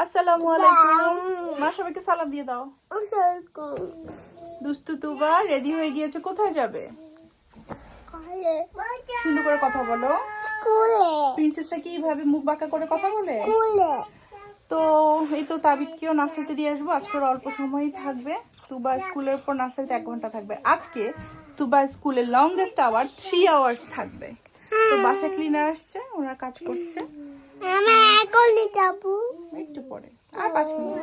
আসসালামু আলাইকুম। মা, সবাইকে সালাম দিয়ে দাও। দুস্তু তুবা রেডি হয়ে গিয়েছে, কোথায় যাবে? সুন্দর করে কথা বলো। প্রিন্সেসটা কি ভাবে মুখ বাঁকা করে কথা বলে? তো এই তো তাবিদকেও নার্সারিতে দিয়ে আসব। আজকে ওর অল্প সময়ই থাকবে। তুবা স্কুলের পর নার্সারিতে এক ঘণ্টা থাকবে। আজকে তুবা স্কুলের লংগেস্ট আওয়ার থ্রি আওয়ার্স থাকবে। তো বাসা ক্লিনার আসছে ওরা কাজ করছে। একটু পরে আর পাঁচ মিনিট।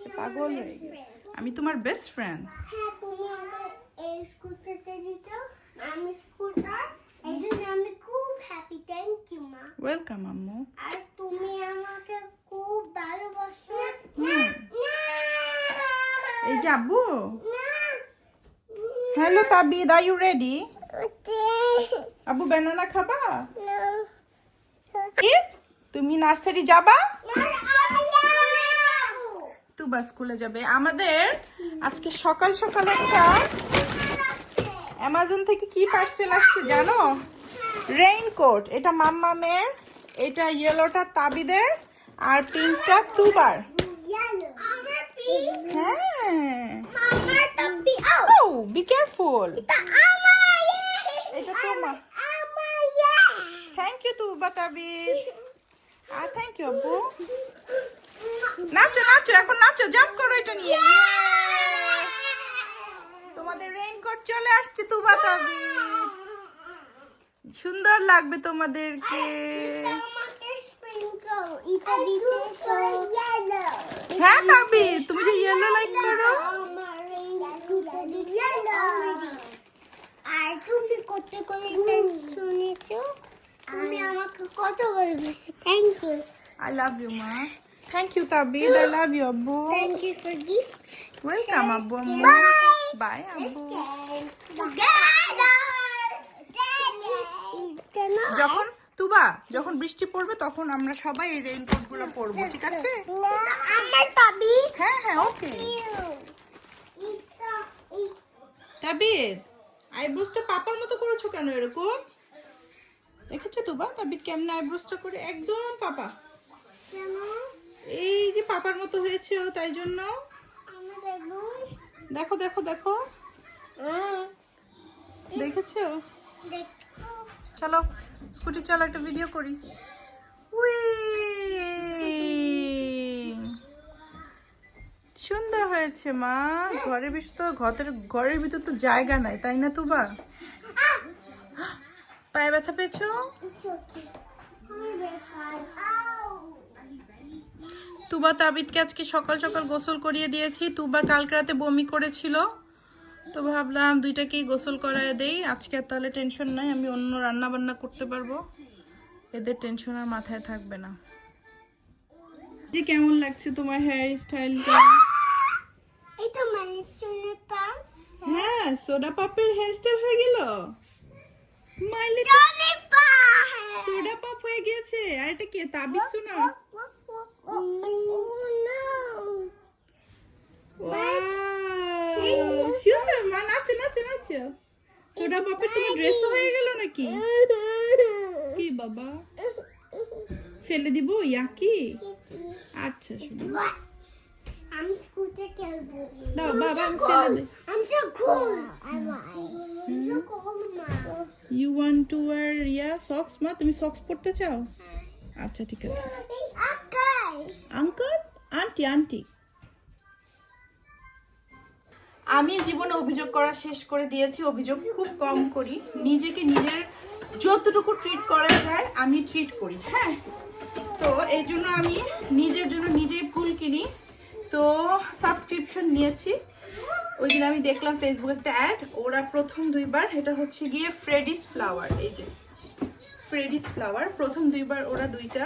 সে পাগল হয়ে গেছে। আমি তোমার বেস্ট ফ্রেন্ড হ্যাঁ তুমি আমাকে এই স্কুটারটা দিত আমি স্কুটার এই আমি খুব হ্যাপি থ্যাংক ইউ মা। ওয়েলকাম আম্মু। আর তুমি আমাকে খুব ভালোবাসো। এই যে আব্বু। Hello Tabid are you ready আব্বু ব্যানানা খাবা? তুমি নার্সারি যাবা? তুবা স্কুলে যাবে। আমাদের আজকে সকাল সকাল একটা অ্যামাজন থেকে কি পার্সেল আসছে জানো? রেইনকোট এটা মাম্মামের এটা ইয়েলোটা তাবিদের, আর পিঙ্কটা তুবার। হ্যাঁ। এটা থ্যাংক ইউ তুবা তাবিদ আর থ্যাংক ইউ আব্বু। নাচো নাচো এখন নাচো জাম্প করো এটা নিয়ে। তোমাদের রেইনকোট চলে আসছে তুবা তাবিদ সুন্দর লাগবে তোমাদেরকে। হ্যাঁ তাবিদ তুমি যে ইয়েলো লাইক করো আমার রেইনকোটটা দিতে already। আর তুমি কত করে এটা শুনেছো তুমি আমাকে কত বলবেছো thank you I love you মা thank you Tabid I love you আব্বু thank you for gift welcome আব্বু আম্মু. বাই আব্বু যখন তুবা যখন বৃষ্টি পড়বে তখন আমরা সবাই এই রেইনকোটগুলো পরবো ঠিক আছে? হ্যাঁ হ্যাঁ ওকে তাবিদ আইব্রোসটা পাপার মতো করেছ কেন এরকম? দেখেছ তুবা তাবিদ কেমন আইব্রোসটা করে? একদম পাপা। এই যে পাপার মতো হয়েছে ও তাই জন্য। দেখো দেখো দেখো। দেখেছ? চলো স্কুটি চালা একটা ভিডিও করি। উই! সুন্দর হয়েছে মা। ঘরের ভিতর তো ঘরের ঘরের ভিতর তো জায়গা নাই তাই না তুবা? পায়ে ব্যথা পেয়েছ? তুবা তাবিদকে আজকে সকাল সকাল গোসল করিয়ে দিয়েছি। তুবা কালকে রাতে বমি করেছিল। তো ভাবলাম দুইটাকেই গোসল করায় দেই। আজকে আর তাহলে টেনশন নাই আমি অন্য রান্না বান্না করতে পারব। এদের টেনশন আর মাথায় থাকবে না। জি কেমন লাগছে তোমার হেয়ার স্টাইলটা? এটা মানে হ্যাঁ সোডা পাপের হেয়ার স্টাইল হয়ে গেল? শুনে সোডা পাপ হয়ে গেছে আর এটা কে তাবিজ শোনা Wow! সুন্দর মা নাচো নাচো নাচো। সোডা পাপের তোমার ড্রেস হয়ে গেল নাকি? কি বাবা? ফেলে দিব? ইয়াকি? আচ্ছা শুনো। আমি স্কুটার খেলব দাও বাবা আমি ফেলে দে I'm so cool. Am I'm so cool, ma. You want to wear ya socks মা তুমি সক্স পরতে চাও? আচ্ছা ঠিক আছে. আঙ্কল আন্টি আন্টি আমি জীবনে অভিযোগ করা শেষ করে দিয়েছি অভিযোগ খুব কম করি। নিজেকে নিজের যতটুকু ট্রিট করা যায় আমি ট্রিট করি হ্যাঁ? তো এই জন্য আমি নিজের জন্য নিজেই ফুল কিনি। তো সাবস্ক্রিপশন নিয়েছি। ওই দিন আমি দেখলাম ফেসবুকে একটা অ্যাড ওরা প্রথম দুইবার, এটা হচ্ছে গিয়ে ফ্রেডিস ফ্লাওয়ার এই যে। ফ্রেডিস ফ্লাওয়ার প্রথম দুইবার ওরা দুইটা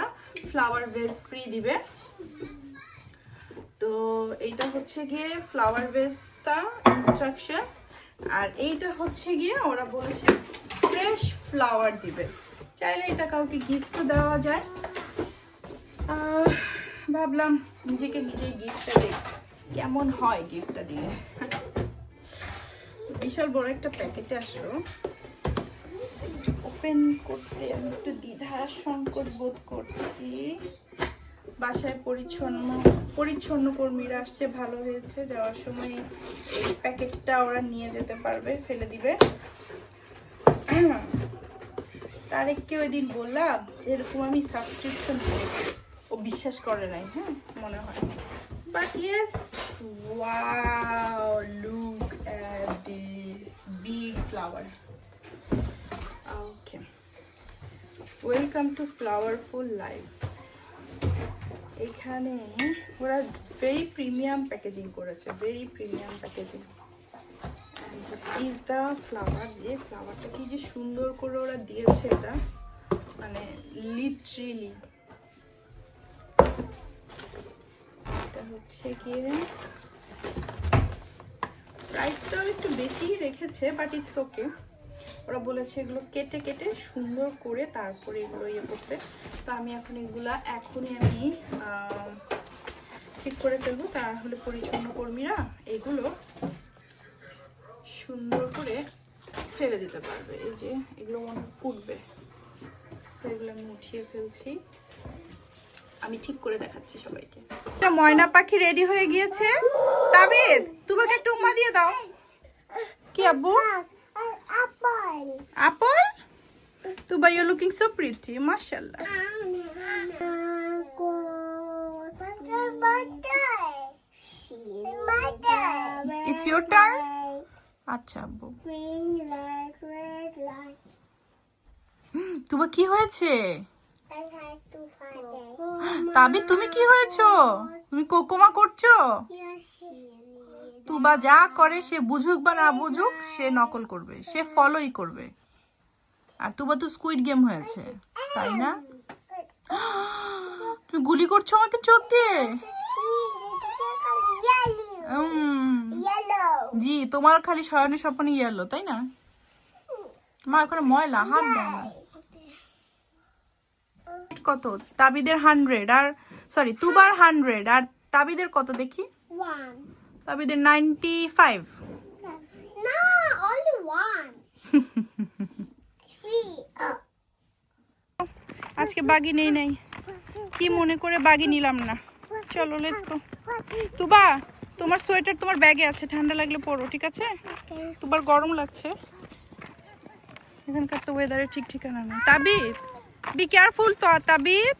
ফ্লাওয়ার ভেজ ফ্রি দিবে। তো এইটা হচ্ছে গিয়ে ফ্লাওয়ার ভেজটা ইনস্ট্রাকশনস আর এইটা হচ্ছে গিয়ে ওরা বলেছে ফ্রেশ ফ্লাওয়ার দিবে। চাইলে এটা কাউকে গিফট দেওয়া যায়। ভাবলাম নিজেকে নিজেই গিফটটা দিই। কেমন হয় গিফটটা দিলে? বিশাল বড় একটা প্যাকেটে আসলো। ওপেন করতে, আমি একটু দ্বিধা সংকট বোধ করছি। বাসায় পরিচ্ছন্ন পরিচ্ছন্ন কর্মীরা আসছে, ভালো হয়েছে। যাওয়ার সময় এই প্যাকেটটা ওরা নিয়ে যেতে পারবে, ফেলে দিবে। তারেককে ওই দিন বললাম, এরকম আমি সাবস্ক্রিপশন করেছি। বিশ্বাস করে নাই হ্যাঁ মনে হয়। But yes wow look at this big flower okay welcome to flowerful life এখানে ওরা ভেরি প্রিমিয়াম প্যাকেজিং করেছে very premium packaging is the flower দিয়ে ফ্লাওয়ারটা কি যে সুন্দর করে ওরা দিয়েছে এটা মানে লিটারেলি হচ্ছে কি প্রাইসটাও একটু বেশি রেখেছে বাট ইটস ওকে ওরা বলেছে এগুলো কেটে কেটে সুন্দর করে তারপরে এগুলো ইয়ে করতে। তো আমি এখন এগুলা এখনই আমি ঠিক করে ফেলব। তাহলে পরিচ্ছন্ন কর্মীরা এগুলো সুন্দর করে ফেলে দিতে পারবে। এই যে এগুলো মনে ফুটবে। সো এগুলো আমি উঠিয়ে ফেলছি। আমি ঠিক করে দেখাচ্ছি সবাইকে। ময়না পাখি রেডি হয়ে গিয়েছে। তাবেদ তোমাকে একটা উম্মা দিয়ে দাও। কি আব্বু? Apple. Apple Tuba you looking so pretty মাশাআল্লাহ। It's your turn? আচ্ছা আব্বু। তুবা কি হয়েছে? তাবি, তুমি কি হয়েছো? তুমি কোকোমা করছ? তুবা যা করে, সে বুঝুক বা না বুঝুক, সে নকল করবে, সে ফলোই করবে। আর তুবা তো স্কুইড গেম হয়েছে, তাই না? তুমি গুলি করছ আমাকে চোখ দিয়ে? জি, তোমার খালি শয়নের স্বপ্ন ইয়েলো তাই না? মা, ওখানে ময়লা, হাত দেয় না। কত? তাবিদের হান্ড্রেড আর সরি তুবার হান্ড্রেড আর তাবিদের কত দেখি? তাবিদের নাইনটি ফাইভ. আজকে বাগি নেই নাই। কি মনে করে বাগি নিলাম না? চলো লেটস গো তুবা তোমার সোয়েটার তোমার ব্যাগে আছে ঠান্ডা লাগলে পরো ঠিক আছে? তোমার গরম লাগছে। এখানকার তো ওয়েদারে ঠিক ঠিকানা নেই। তাবিদ! বি কেয়ারফুল তো তাবিদ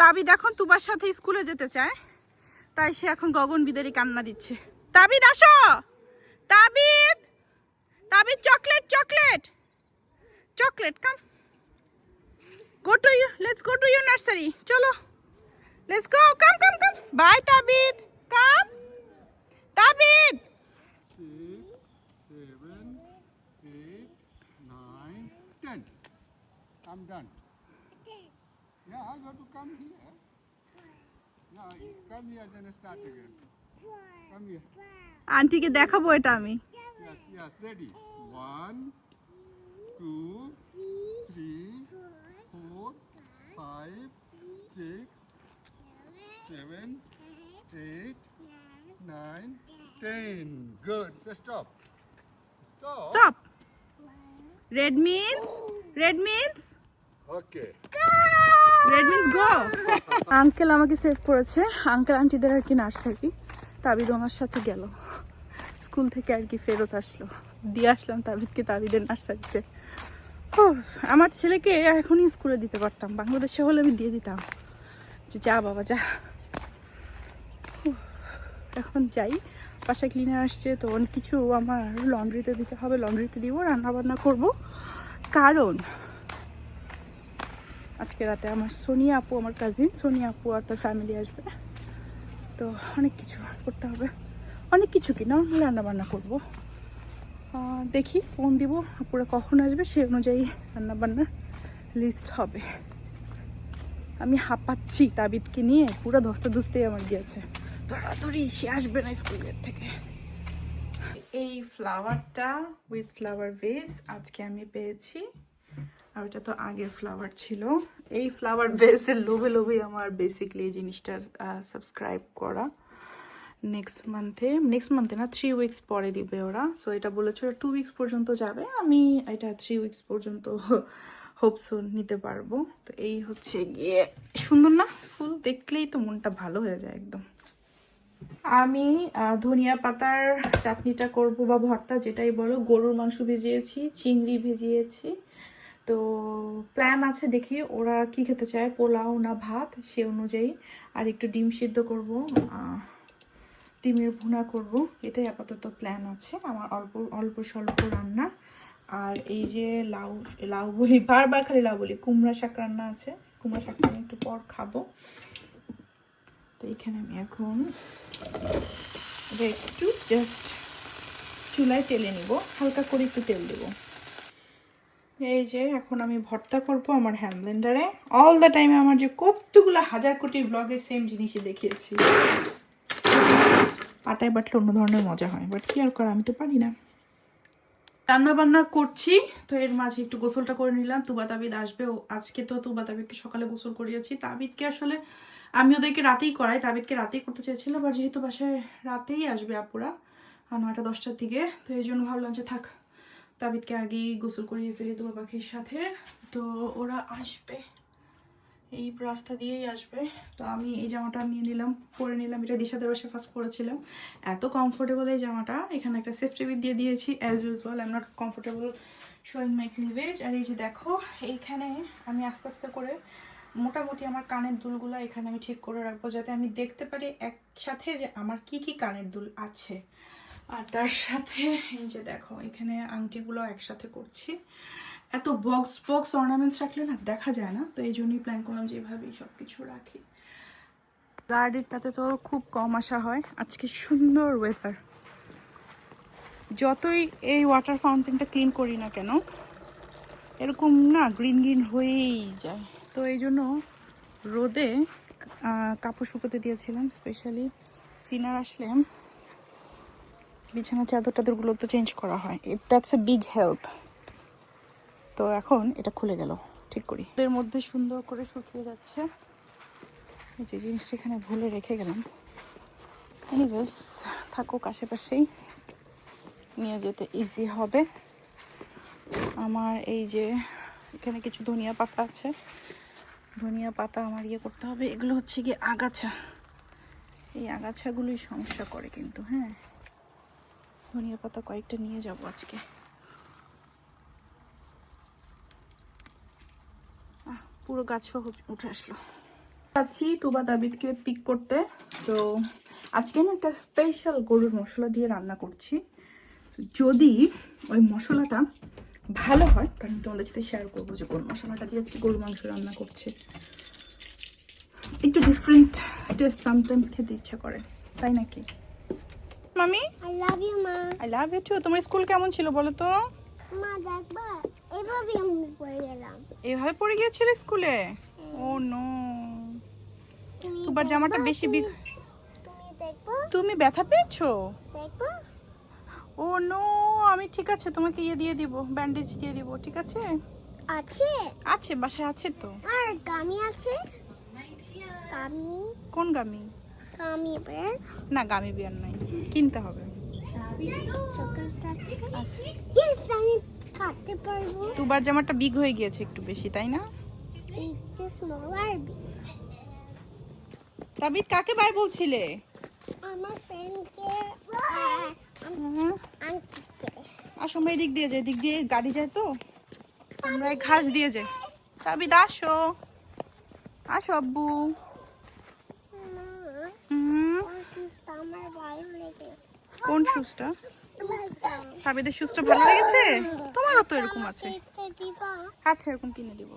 তাবিদ এখন তুবার সাথে স্কুলে যেতে চায়, তাই সে এখন গগন বিদারি কান্না দিচ্ছে। তাবিদ আসো! Tabid Tabid chocolate chocolate chocolate come go to you let's go to you nursery চলো let's go come come come bye Tabid come Tabid I'm done. Okay. Yeah, I got to come here. No, come here, then start again. Come here. Auntie, can you see it? Yes, yes, ready. One, two, three, four, five, six, seven, eight, nine, ten. Good. So stop. Stop. Stop. Red means. Red means. Okay. Red means go uncle আমাকে save করেছে। Uncle আন্টিদের আর কি nursery তাবিদ ওনার সাথে গেল। School থেকে আর কি ফেরত আসলো। দিয়ে আসলাম তাবিদকে তাবিদের নার্সারিতে ও আমার ছেলেকে এখনই স্কুলে দিতে পারতাম। বাংলাদেশে হলে আমি দিয়ে দিতাম। যে যা বাবা যা। এখন যাই। বাসায় ক্লিনার আসছে তো অনেক কিছু আমার লন্ড্রিতে দিতে হবে। লন্ড্রিতে দিব রান্না বান্না করব। কারণ আজকে রাতে আমার সোনিয়া আপু, আমার কাজিন সোনিয়া আপু আর তার ফ্যামিলি আসবে। তো অনেক কিছু করতে হবে। অনেক কিছু কি না রান্না বান্না করব দেখি ফোন দিব, আপুরা কখন আসবে সেই অনুযায়ী রান্না বান্নার লিস্ট হবে। আমি হাঁপাচ্ছি তাবিদকে নিয়ে, পুরো ধস্তে ধস্তেই আমার গিয়েছে। তাড়াতাড়ি, সে আসবে না স্কুলের থেকে। এই ফ্লাওয়ারটা উইথ ফ্লাওয়ার ভেজ আজকে আমি পেয়েছি। আর ওটা তো আগের ফ্লাওয়ার ছিল। এই ফ্লাওয়ার ভেসের লোভে লোভে আমার বেসিকলি এই জিনিসটার সাবস্ক্রাইব করা। নেক্সট মান্থে নেক্সট মান্থে না থ্রি উইকস পরে দিবে ওরা। সো এটা বলেছিল টু উইকস পর্যন্ত যাবে। আমি এটা থ্রি উইকস পর্যন্ত হোপসো নিতে পারব। তো এই হচ্ছে গিয়ে। সুন্দর না? ফুল দেখলেই তো মনটা ভালো হয়ে যায় একদম। আমি ধনিয়া পাতার চাটনিটা করব বা ভর্তা যেটাই বলো, গরুর মাংস ভিজিয়েছি, চিংড়ি ভিজিয়েছি। তো প্ল্যান আছে দেখি ওরা কি খেতে চায়, পোলাও না ভাত সে অনুযায়ী। আর একটু ডিম সিদ্ধ করব ডিমের ভুনা করব, এটাই আপাতত প্ল্যান আছে আমার অল্প অল্প স্বল্প রান্না। আর এই যে লাউ লাউ বলি, বারবার খালি লাউ বলি, কুমড়া শাক রান্না আছে, কুমড়া শাকটা আমি একটু পর খাব। তো এখানে আমি এখন একটু জাস্ট চুলায় তেলে নিব, হালকা করে একটু তেল দেব। এই যে, এখন আমি ভর্তা করব আমার হ্যান্ড ব্লেন্ডারে অল দ্য টাইমে আমার যে কতগুলো হাজার কোটি ব্লগে সেম জিনিসই দেখিয়েছি। পাটায় বাটলে অন্য ধরনের মজা হয় বাট কি আর করা, আমি তো পারি না। রান্না বান্না করছি, তো এর মাঝে একটু গোসলটা করে নিলাম। তুবা তাবিদ আসবে আজকে তো তুবা তাবিদকে সকালে গোসল করিয়েছি। তাবিদকে আসলে আমি ওদেরকে রাতেই করাই, তাবিদকে রাতেই করতে চেয়েছিলাম বাট যেহেতু বাসায় রাতেই আসবে আপুরা নয়টা দশটার দিকে, তো এই জন্য ভাবলাম যে থাক তাবিদকে আগেই গোসল করিয়ে ফেলি তুবা পাখির সাথে। তো ওরা আসবে। এই রাস্তা দিয়েই আসবে। তো আমি এই জামাটা নিয়ে নিলাম, পরে নিলাম। এটা দিশাদের বাসায় ফার্স্ট পরেছিলাম। এত কমফোর্টেবল এই জামাটা। এখানে একটা সেফটি বিট দিয়ে দিয়েছি as usual I am not comfortable showing my cleavage আর এই যে দেখো, এইখানে আমি আস্তে আস্তে করে মোটামুটি আমার কানের দুলগুলো এখানে আমি ঠিক করে রাখব, যাতে আমি দেখতে পারি একসাথে যে আমার কি কি কানের দুল আছে। আর তার সাথে, এই যে দেখো, এখানে আংটিগুলো একসাথে করছি। এত বক্স বক্স অর্নামেন্টস রাখলে না দেখা যায় না, তো এই জন্যই প্ল্যান করলাম যে এভাবেই সব কিছু রাখি। গার্ডেনটাতে তো খুব কম আসা হয়। আজকে সুন্দর ওয়েদার যতই এই ওয়াটার ফাউন্টেনটা ক্লিন করি না কেন, এরকম না গ্রিন গ্রিন হয়েই যায়। তো এই জন্য রোদে কাপড় শুকোতে দিয়েছিলাম স্পেশালি ফিনার আসলে বিছানা চাদর টাদরগুলো তো চেঞ্জ করা হয়। It that's a big help তো এখন এটা খুলে গেল, ঠিক করি। এর মধ্যে সুন্দর করে শুকিয়ে যাচ্ছে। এই যে জিনিসটা এখানে ভুলে রেখে গেলাম। এনিওয়েজ থাকুক আশেপাশেই। নিয়ে যেতে ইজি হবে। আমার এই যে এখানে কিছু ধনিয়া পাতা আছে। ধনিয়া পাতা আমার ইয়ে করতে হবে। এগুলো হচ্ছে গিয়ে আগাছা। এই আগাছাগুলোই সমস্যা করে কিন্তু হ্যাঁ। ধনিয়া পাতা কয়েকটা নিয়ে যাব আজকে। পুরো গাছ সহ উঠে আসলো। আছি তুবা দাবিদকে পিক করতে। তো আজকে আমি একটা স্পেশাল গরুর মশলা দিয়ে রান্না করছি। যদি ওই মশলাটা ভালো হয়, তাহলে তোমাদের সাথে শেয়ার করব যে কোন মশলাটা দিয়ে আজকে গরুর মাংস রান্না করছে। একটু ডিফারেন্ট টেস্ট সামটাইমস খেতে ইচ্ছা করে, তাই নাকি? মামি? আই লাভ ইউ মা আই লাভ ইউ টু তোমার স্কুল কেমন ছিল বলো তো? মা দেখবা এভাবে আমি পড়ে গেলাম। এভাবে পড়ে গিয়েছিলে স্কুলে ও নো তোমার জামাটা বেশি বিগ তুমি ব্যথা পেয়েছ? ও নো আমি ঠিক আছে তোমাকে ইয়ে দিয়ে দিব ব্যান্ডেজ দিয়ে দিব ঠিক আছে? আছে? আছে বাসায় আছে তো। আর গামি আছে? গামি? কোন গামি? গামি বের? না গামি বিয়ার নাই। কিনতে হবে। দুবার জামাটা বিগ হয়ে গিয়েছে একটু বেশি তাই না। তাবিদ কাকে বাই বলছিলে? আমার ফ্রেন্ডকে। আসো আমরা এদিক দিয়ে যাই এদিক দিয়ে গাড়ি যায় তো? আমরা ঘাস দিয়ে যাই। তাবিদ আসো। আসো আব্বু মা হুম অসুস্থ আমার ভালো লেগে কোন শুজটা তাবিদের শুজটা ভালো লেগেছে? তোমারও তো এরকম আছে। আচ্ছা এরকম কিনে দিব।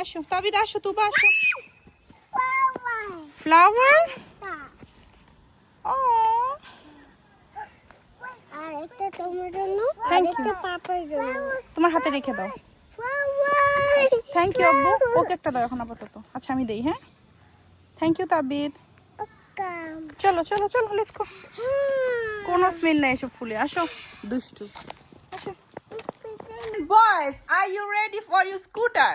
আসো তাবিদ আসো তুবা আসো। ফ্লাওয়ার ও তোমার হাতে রেখে দাও। থ্যাংক ইউ আব্বু। ওকে একটা দাও এখন আপাতত। আচ্ছা আমি দেই হ্যাঁ? Thank you Tabid. চলো চলো চলো লেটস গো কোনো স্মেল নাই এসব ফুলে। আসো। দুষ্টু। আসো। Boys are you ready for you scooter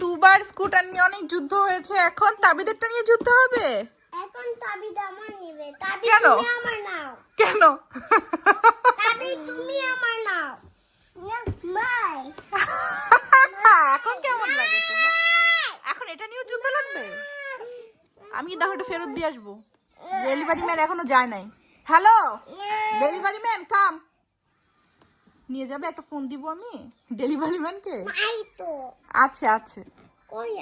দুবার স্কুটার নিয়ে অনেক যুদ্ধ হয়েছে। এখন তাবিদেরটা নিয়ে যুদ্ধ হবে? এখন তাবিদ আমার নিবে। তাবিদ? তুমি আমার নাও। কেন? তাবিদ তুমি আমার নাও। মাই এখন কেমন লাগে তোমার? এখন এটা নিয়েও যুদ্ধ লাগবে? আমি দেখো এটা ফেরত দিয়ে আসব। ডেলিভারি ম্যান এখনও যায় নাই। হ্যালো ডেলিভারি ম্যান কাম নিয়ে যাবে একটা ফোন দিব আমি ডেলিভারি ম্যানকে মাই তো আছে আছে।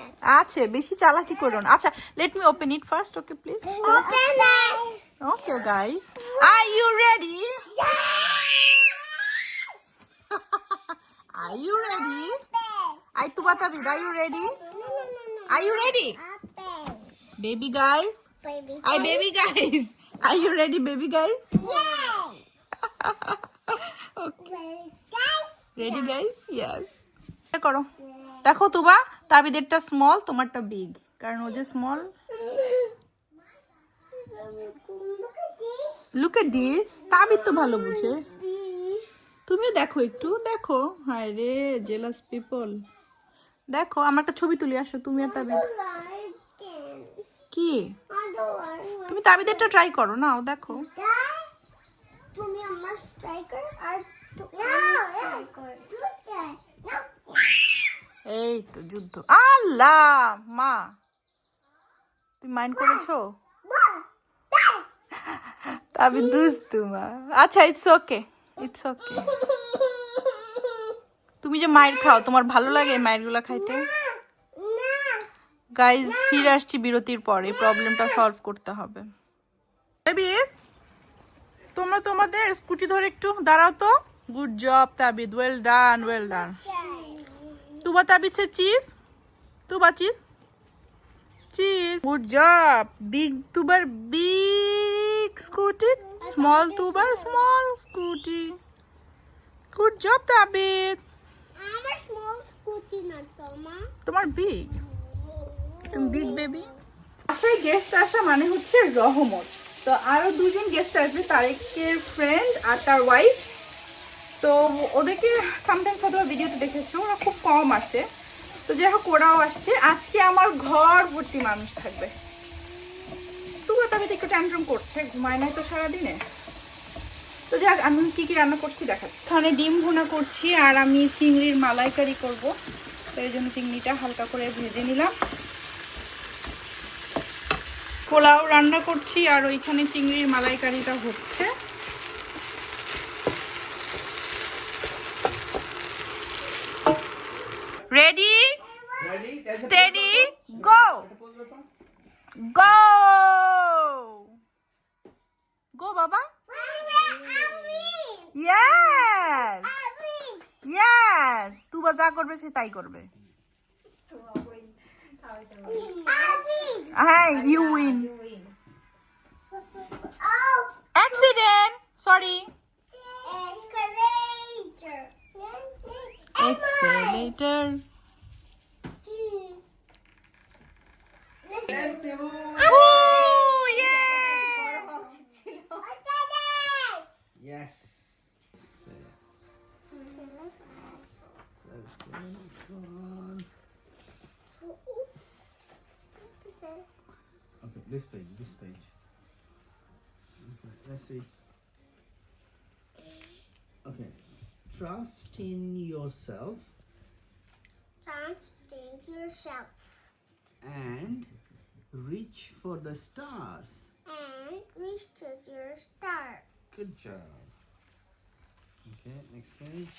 আছে? আছে বেশি চালাকি করো না। আচ্ছা let me open it first okay please okay guys are you ready are you ready I তু বাতাবি are you ready no, no, no. You ready Open. Baby guys Baby. I baby guys are you ready baby guys Yay! Well, guys. Ready guys yes করো দেখো তুবা তাবিদেরটা small তোমারটা big কারণ ও যে small Look at this. Look at this Tabid তো ভালো বুঝে This. তুমিও দেখো একটু দেখো হায় রে জেলাস পিপল দেখো আমার একটা ছবি তুলে আসো তুমি আর তাবিদ. কি? তুমি তাবিদেরটা ট্রাই করো নাও দেখো। তুমি আমার স্ট্রাইকার আর এই তো যুদ্ধ। আল্লাহ মা। তুমি মাইন্ড করেছ? তাবি দুস্তু মা। আচ্ছা ইটস ওকে ইটস ওকে তুমি যে মায়ের খাও তোমার ভালো লাগে মায়েরগুলো খাইতে? গাইজ ফিরে আসছি বিরতির পর। এই প্রবলেমটা সলভ করতে হবে। তোমরা তোমাদের স্কুটি ধরে একটু দাঁড়াও তো। Good job Tabid well done well done Tuba Tabid say cheese Tuba cheese cheese good job big তুবার big scooty small তুবার small scooty good job Tabid আমার স্মল স্কুটি না তোমা তোমার বিগ তুমি বিগ বেবি বাসায় গেস্ট আসা মানে হচ্ছে রহমত। তো আরও দুজন গেস্ট আসবে তারেকের ফ্রেন্ড আর তার ওয়াইফ তো ওদেরকে সামটাইমস হয়তো ভিডিওতে দেখেছ ওরা খুব কম আসে। তো যাই হোক ওরাও আসছে। আজকে আমার ঘর ভর্তি মানুষ থাকবে। তবে একটু ট্যান্ট্রাম করছে ঘুমায় নাই তো সারাদিনে। তো যাক আমি কি কি রান্না করছি দেখাচ্ছি। এখানে ডিম ভুনা করছি আর আমি চিংড়ির মালাইকারি করব। তো এই জন্য চিংড়িটা হালকা করে ভেজে নিলাম। পোলাও রান্না করছি আর ওইখানে চিংড়ির মালাইকারিটা হচ্ছে। রেডি স্টেডি গো গো গো বাবা ইয়েস ইয়েস তুবা যা করবে সে তাই করবে। হ্যাঁ you win Oh, accident sorry escalator. Trust in yourself Trust in yourself and reach for the stars. and reach to your star. Good job. Okay, next page.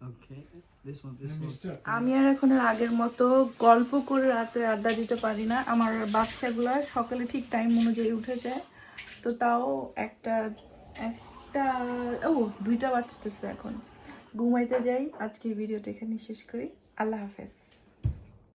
Okay, this one, this one. আমি আর এখন আগের মতো গল্প করে রাতে আড্ডা দিতে পারি না আমার বাচ্চাগুলো সকালে ঠিক টাইম অনুযায়ী উঠে যায় তো তাও একটা একটা ও দুইটা বাজতেছে এখন। ঘুমাইতে যাই আজকের ভিডিওটা এখানে শেষ করি। আল্লাহ হাফেজ।